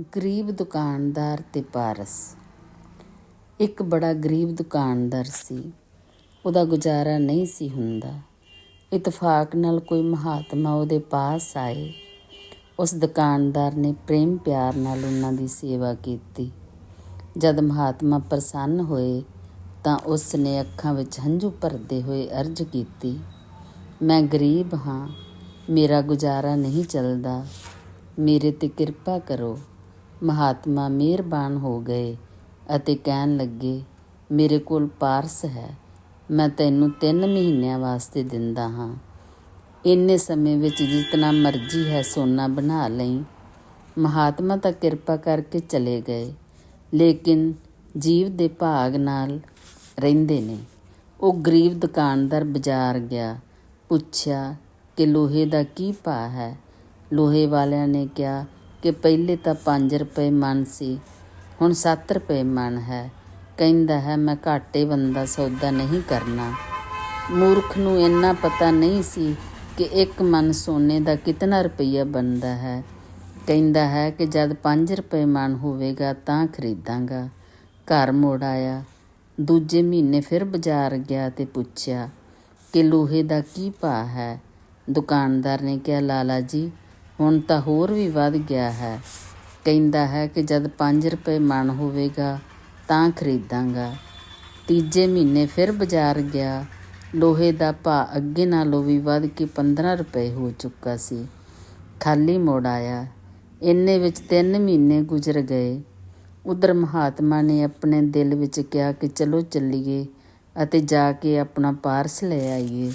ਗਰੀਬ ਦੁਕਾਨਦਾਰ ਤੇ ਪਾਰਸ। ਇੱਕ ਬੜਾ ਗਰੀਬ ਦੁਕਾਨਦਾਰ ਸੀ। ਉਹਦਾ ਗੁਜ਼ਾਰਾ ਨਹੀਂ ਸੀ ਹੁੰਦਾ। ਇਤਫਾਕ ਨਾਲ ਕੋਈ ਮਹਾਤਮਾ ਉਹਦੇ ਪਾਸ ਆਏ। ਉਸ ਦੁਕਾਨਦਾਰ ਨੇ ਪ੍ਰੇਮ ਪਿਆਰ ਨਾਲ ਉਹਨਾਂ ਦੀ ਸੇਵਾ ਕੀਤੀ। ਜਦ ਮਹਾਤਮਾ ਪ੍ਰਸੰਨ ਹੋਏ ਤਾਂ ਉਸ ਨੇ ਅੱਖਾਂ ਵਿੱਚ ਹੰਝੂ ਭਰਦੇ ਹੋਏ ਅਰਜ਼ ਕੀਤੀ, ਮੈਂ ਗਰੀਬ ਹਾਂ, ਮੇਰਾ ਗੁਜ਼ਾਰਾ ਨਹੀਂ ਚੱਲਦਾ। ਮੇਰੇ ਤੇ ਕਿਰਪਾ ਕਰੋ। ਮਹਾਤਮਾ ਮਿਹਰਬਾਨ ਹੋ ਗਏ ਅਤੇ ਕਹਿਣ ਲੱਗੇ, ਮੇਰੇ ਕੋਲ ਪਾਰਸ ਹੈ। ਮੈਂ ਤੈਨੂੰ 3 ਮਹੀਨਿਆਂ ਵਾਸਤੇ ਦਿੰਦਾ ਹਾਂ। ਇੰਨੇ ਸਮੇਂ ਵਿੱਚ ਜਿਤਨਾ ਮਰਜ਼ੀ ਹੈ ਸੋਨਾ ਬਣਾ ਲਈ। ਮਹਾਤਮਾ ਤਾਂ ਕਿਰਪਾ ਕਰਕੇ ਚਲੇ ਗਏ, ਲੇਕਿਨ ਜੀਵ ਦੇ ਭਾਗ ਨਾਲ ਰਹਿੰਦੇ ਨੇ। ਉਹ ਗਰੀਬ ਦੁਕਾਨਦਾਰ ਬਾਜ਼ਾਰ ਗਿਆ, ਪੁੱਛਿਆ ਕਿ ਲੋਹੇ ਦਾ ਕੀ ਭਾਅ ਹੈ? ਲੋਹੇ ਵਾਲਿਆਂ ਨੇ ਕਿਹਾ ਕਿ ਪਹਿਲੇ ਤਾਂ 5 ਰੁਪਏ ਮਨ ਸੀ, ਹੁਣ 7 ਰੁਪਏ ਮਨ ਹੈ। ਕਹਿੰਦਾ ਹੈ, ਮੈਂ ਘਾਟੇ ਬੰਦਾ ਸੌਦਾ ਨਹੀਂ ਕਰਨਾ। ਮੂਰਖ ਨੂੰ ਇੰਨਾ ਪਤਾ ਨਹੀਂ ਸੀ ਕਿ ਇੱਕ ਮਨ ਸੋਨੇ ਦਾ ਕਿਤਨਾ ਰੁਪਈਆ ਬਣਦਾ ਹੈ। ਕਹਿੰਦਾ ਹੈ ਕਿ ਜਦ 5 ਰੁਪਏ ਮਨ ਹੋਵੇਗਾ ਤਾਂ ਖਰੀਦਾਂਗਾ। ਘਰ ਮੋੜ ਆਇਆ। ਦੂਜੇ ਮਹੀਨੇ ਫਿਰ ਬਾਜ਼ਾਰ ਗਿਆ ਤੇ ਪੁੱਛਿਆ ਕਿ ਲੋਹੇ ਦਾ ਕੀ ਭਾਅ ਹੈ? ਦੁਕਾਨਦਾਰ ਨੇ ਕਿਹਾ, ਲਾਲਾ ਜੀ ਹੁਣ ਤਾਂ ਹੋਰ ਵੀ ਵੱਧ ਗਿਆ ਹੈ। ਕਹਿੰਦਾ ਹੈ ਕਿ ਜਦ 5 ਰੁਪਏ ਮਣ ਹੋਵੇਗਾ ਤਾਂ ਖਰੀਦਾਂਗਾ। ਤੀਜੇ ਮਹੀਨੇ ਫਿਰ ਬਾਜ਼ਾਰ ਗਿਆ। ਲੋਹੇ ਦਾ ਭਾਅ ਅੱਗੇ ਨਾਲੋਂ ਵੀ ਵੱਧ ਕੇ 15 ਰੁਪਏ ਹੋ ਚੁੱਕਾ ਸੀ। ਖਾਲੀ ਮੋੜ ਆਇਆ। ਇੰਨੇ ਵਿੱਚ 3 ਮਹੀਨੇ ਗੁਜ਼ਰ ਗਏ। ਉਧਰ ਮਹਾਤਮਾ ਨੇ ਆਪਣੇ ਦਿਲ ਵਿੱਚ ਕਿਹਾ ਕਿ ਚਲੋ ਚੱਲੀਏ ਅਤੇ ਜਾ ਕੇ ਆਪਣਾ ਪਾਰਸ ਲੈ ਆਈਏ।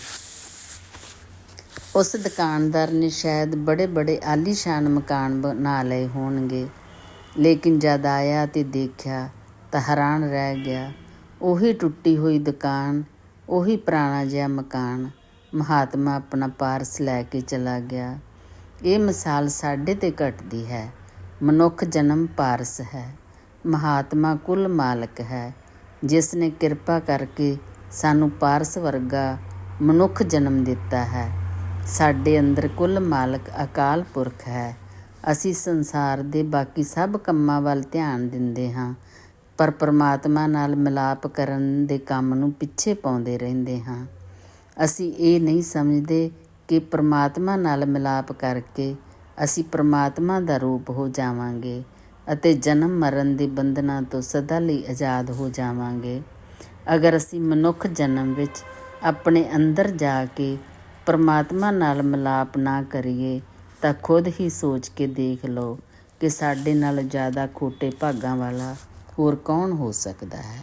ਉਸ ਦੁਕਾਨਦਾਰ ਨੇ ਸ਼ਾਇਦ ਬੜੇ ਬੜੇ ਆਲੀਸ਼ਾਨ ਮਕਾਨ ਬਣਾ ਲਏ ਹੋਣਗੇ। ਲੇਕਿਨ ਜਦ ਆਇਆ ਤੇ ਦੇਖਿਆ ਤਾਂ ਹੈਰਾਨ ਰਹਿ ਗਿਆ। ਉਹੀ ਟੁੱਟੀ ਹੋਈ ਦੁਕਾਨ, ਉਹੀ ਪੁਰਾਣਾ ਜਿਹਾ ਮਕਾਨ, ਮਹਾਤਮਾ ਆਪਣਾ ਪਾਰਸ ਲੈ ਕੇ ਚਲਾ ਗਿਆ। ਇਹ ਮਿਸਾਲ ਸਾਡੇ ਤੇ ਘਟਦੀ ਹੈ। ਮਨੁੱਖ ਜਨਮ ਪਾਰਸ ਹੈ। ਮਹਾਤਮਾ ਕੁੱਲ ਮਾਲਕ ਹੈ। ਜਿਸ ਨੇ ਕਿਰਪਾ ਕਰਕੇ ਸਾਨੂੰ ਪਾਰਸ ਵਰਗਾ ਮਨੁੱਖ ਜਨਮ ਦਿੱਤਾ ਹੈ। ਸਾਡੇ ਅੰਦਰ ਕੁੱਲ ਮਾਲਕ ਅਕਾਲ ਪੁਰਖ ਹੈ। ਅਸੀਂ ਸੰਸਾਰ ਦੇ ਬਾਕੀ ਸਭ ਕੰਮਾਂ ਵੱਲ ਧਿਆਨ ਦਿੰਦੇ ਹਾਂ, ਪਰ ਪਰਮਾਤਮਾ ਨਾਲ ਮਿਲਾਪ ਕਰਨ ਦੇ ਕੰਮ ਨੂੰ ਪਿੱਛੇ ਪਾਉਂਦੇ ਰਹਿੰਦੇ ਹਾਂ। ਅਸੀਂ ਇਹ ਨਹੀਂ ਸਮਝਦੇ ਕਿ ਪਰਮਾਤਮਾ ਨਾਲ ਮਿਲਾਪ ਕਰਕੇ ਅਸੀਂ ਪਰਮਾਤਮਾ ਦਾ ਰੂਪ ਹੋ ਜਾਵਾਂਗੇ ਅਤੇ ਜਨਮ ਮਰਨ ਦੇ ਬੰਧਨਾਂ ਤੋਂ ਸਦਾ ਲਈ ਆਜ਼ਾਦ ਹੋ ਜਾਵਾਂਗੇ। ਅਗਰ ਅਸੀਂ ਮਨੁੱਖ ਜਨਮ ਵਿੱਚ ਆਪਣੇ ਅੰਦਰ ਜਾ ਕੇ ਪਰਮਾਤਮਾ ਨਾਲ ਮਿਲਾਪ ਨਾ ਕਰੀਏ, ਤਾਂ ਖੁਦ ਹੀ ਸੋਚ ਕੇ ਦੇਖ ਲਓ ਕਿ ਸਾਡੇ ਨਾਲ ਜ਼ਿਆਦਾ ਖੋਟੇ ਭਾਗਾਂ ਵਾਲਾ ਹੋਰ ਕੌਣ ਹੋ ਸਕਦਾ ਹੈ।